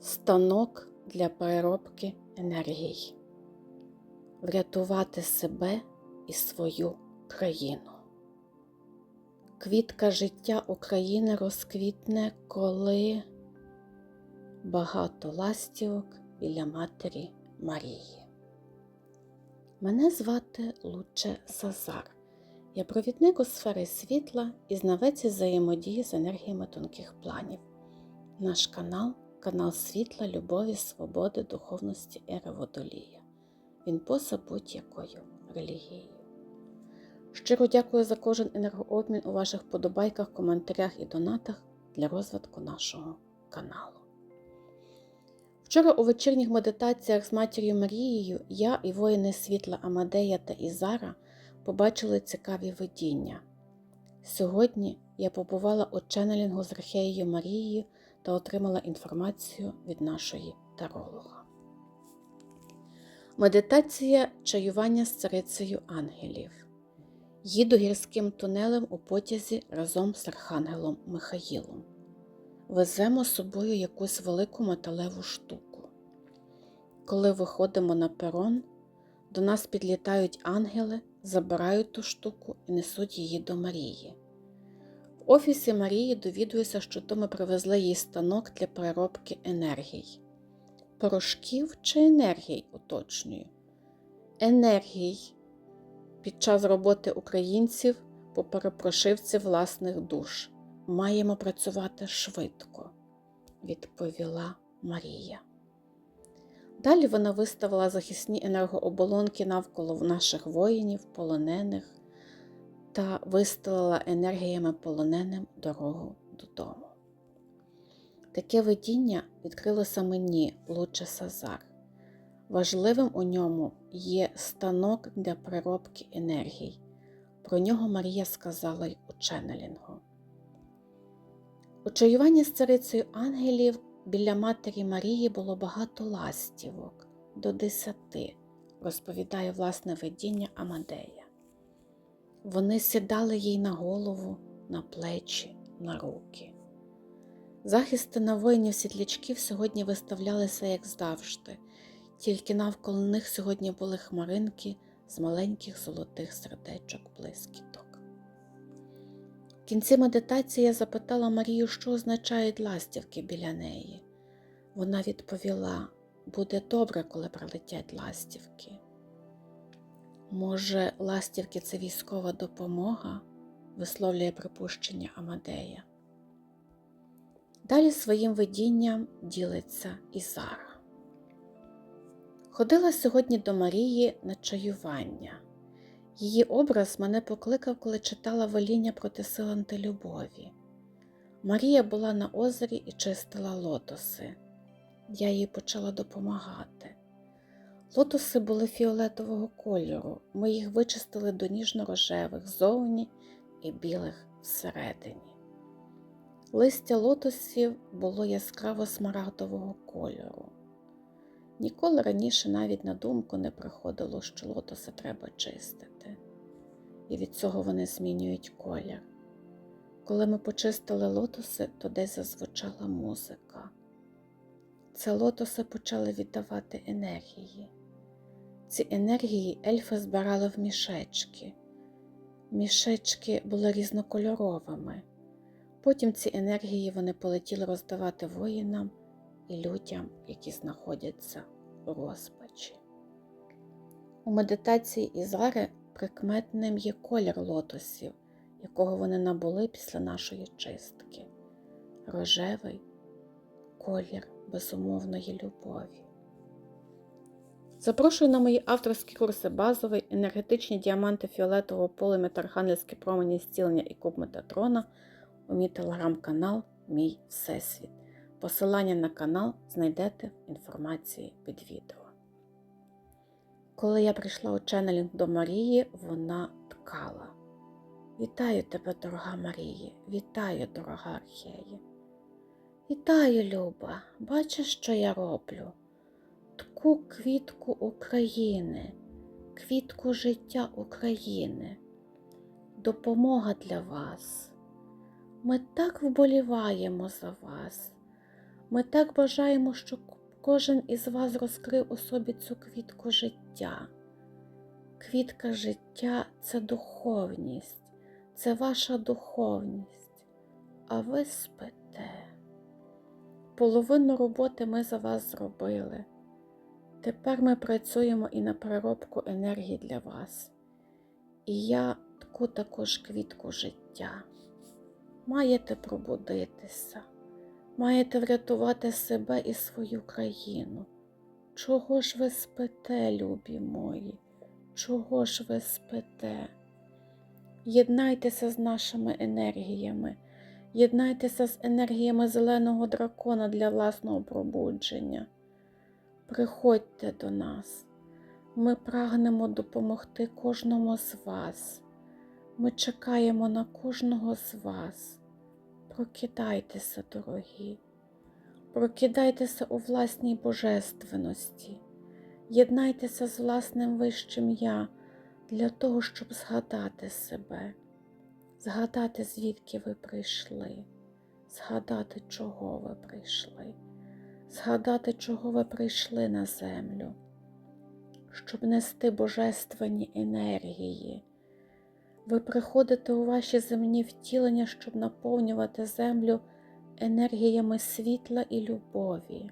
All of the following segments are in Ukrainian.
станок для переробки енергії, врятувати себе і свою країну. Квітка життя України розквітне, коли багато ластівок біля Матері Марії. Мене звати Луче Сазар. Я провідник у сфері світла і знавець взаємодії з енергіями тонких планів. Наш канал канал світла, любові, свободи, духовності ери Водолія. Він поза будь-якою релігією. Щиро дякую за кожен енергообмін у ваших подобайках, коментарях і донатах для розвитку нашого каналу. Вчора у вечірніх медитаціях з матір'ю Марією я і воїни світла Амадея та Ізара побачили цікаві видіння. Сьогодні я побувала у ченнелінгу з Археєю Марією та отримала інформацію від нашої таролога. Медитація чаювання з царицею ангелів. Їду гірським тунелем у потязі разом з архангелом Михаїлом. Веземо з собою якусь велику металеву штуку. Коли виходимо на перон, до нас підлітають ангели, забирають ту штуку і несуть її до Марії. В офісі Марії довідуюся, що то ми привезли їй станок для переробки енергій. Порошків чи енергій, уточнюю. Енергій під час роботи українців по перепрошивці власних душ. Маємо працювати швидко, відповіла Марія. Далі вона виставила захисні енергооболонки навколо наших воїнів, полонених та вистелила енергіями полоненим дорогу додому. Таке видіння відкрилося мені Луче Сазар. Важливим у ньому є станок для переробки енергій. Про нього Марія сказала й у ченнелінгу. У чаюванні з царицею ангелів біля матері Марії було багато ластівок до десяти, розповідає власне видіння Амадея. Вони сідали їй на голову, на плечі, на руки. Захисти на воїнів світлячків сьогодні виставлялися, як завжди, тільки навколо них сьогодні були хмаринки з маленьких золотих сердечок блискіток. В кінці медитації я запитала Марію, що означають ластівки біля неї. Вона відповіла: буде добре, коли прилетять ластівки. Може, ластівки це військова допомога, висловлює припущення Амадея. Далі своїм видінням ділиться Ізара. Ходила сьогодні до Марії на чаювання. Її образ мене покликав, коли читала воління проти сил антилюбові. Марія була на озері і чистила лотоси. Я їй почала допомагати. Лотоси були фіолетового кольору, ми їх вичистили до ніжно-рожевих зовні і білих всередині. Листя лотосів було яскраво смарагдового кольору. Ніколи раніше навіть на думку не приходило, що лотоси треба чистити, і від цього вони змінюють колір. Коли ми почистили лотоси, то десь зазвучала музика. Це лотоси почали віддавати енергії. Ці енергії ельфи збирали в мішечки. Мішечки були різнокольоровими. Потім ці енергії вони полетіли роздавати воїнам і людям, які знаходяться у розпачі. У медитації Ізари прикметним є колір лотосів, якого вони набули після нашої чистки, рожевий колір безумовної любові. Запрошую на мої авторські курси базовий, енергетичні діаманти фіолетового полем'я та архангельські промені зцілення і куб Метатрона у мій телеграм-канал Мій Всесвіт. Посилання на канал знайдете в інформації під відео. Коли я прийшла у ченнелінг до Марії, вона ткала. Вітаю тебе, дорога Марії, вітаю, дорога Архея. Вітаю, Люба, бачиш, що я роблю? Тку квітку України, квітку життя України. Допомога для вас. Ми так вболіваємо за вас. Ми так бажаємо, щоб кожен із вас розкрив у собі цю квітку життя. Квітка життя це духовність, це ваша духовність, а ви спите. Половину роботи ми за вас зробили. Тепер ми працюємо і на переробку енергії для вас. І я таку також квітку життя. Маєте пробудитися, маєте врятувати себе і свою країну. Чого ж ви спите, любі мої? Чого ж ви спите? Єднайтеся з нашими енергіями, єднайтеся з енергіями зеленого дракона для власного пробудження. Приходьте до нас. Ми прагнемо допомогти кожному з вас. Ми чекаємо на кожного з вас. Прокидайтеся, дорогі, прокидайтеся у власній божественності, єднайтеся з власним вищим Я для того, щоб згадати себе, згадати, звідки ви прийшли, згадати, чого ви прийшли, згадати, чого ви прийшли на землю, щоб нести божественні енергії. Ви приходите у ваші земні втілення, щоб наповнювати землю енергіями світла і любові,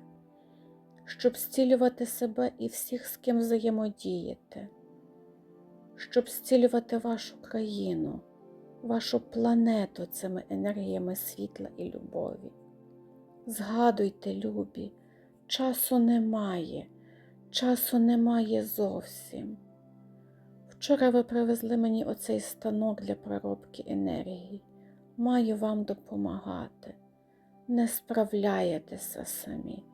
щоб зцілювати себе і всіх, з ким взаємодієте, щоб зцілювати вашу країну, вашу планету цими енергіями світла і любові. Згадуйте, любі, часу немає, часу немає зовсім. Вчора ви привезли мені оцей станок для проробки енергії. Маю вам допомагати. Не справляєтеся самі,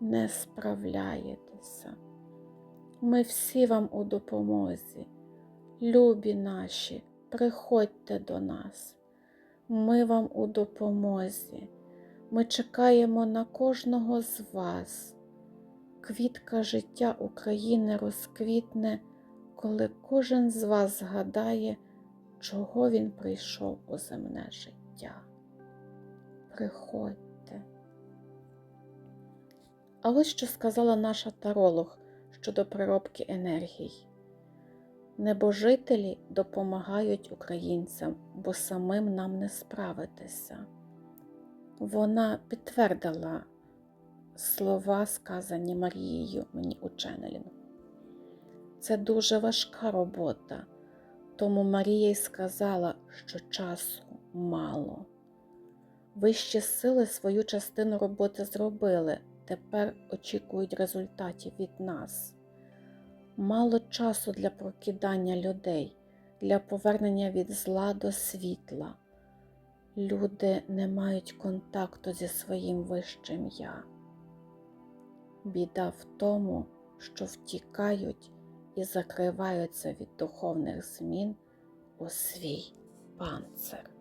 не справляєтеся. Ми всі вам у допомозі. Любі наші, приходьте до нас. Ми вам у допомозі. Ми чекаємо на кожного з вас. Квітка життя України розквітне коли кожен з вас згадає, чого він прийшов у земне життя. Приходьте. А ось що сказала наша таролог щодо приробки енергій. Небожителі допомагають українцям, бо самим нам не справитися. Вона підтвердила слова, сказані Марією мені у ченелінгу. Це дуже важка робота, тому Марія й сказала, що часу мало. Вищі сили свою частину роботи зробили, тепер очікують результатів від нас. Мало часу для прокидання людей, для повернення від зла до світла. Люди не мають контакту зі своїм вищим я. Біда в тому, що втікають і закриваються від духовних змін у свій панцир.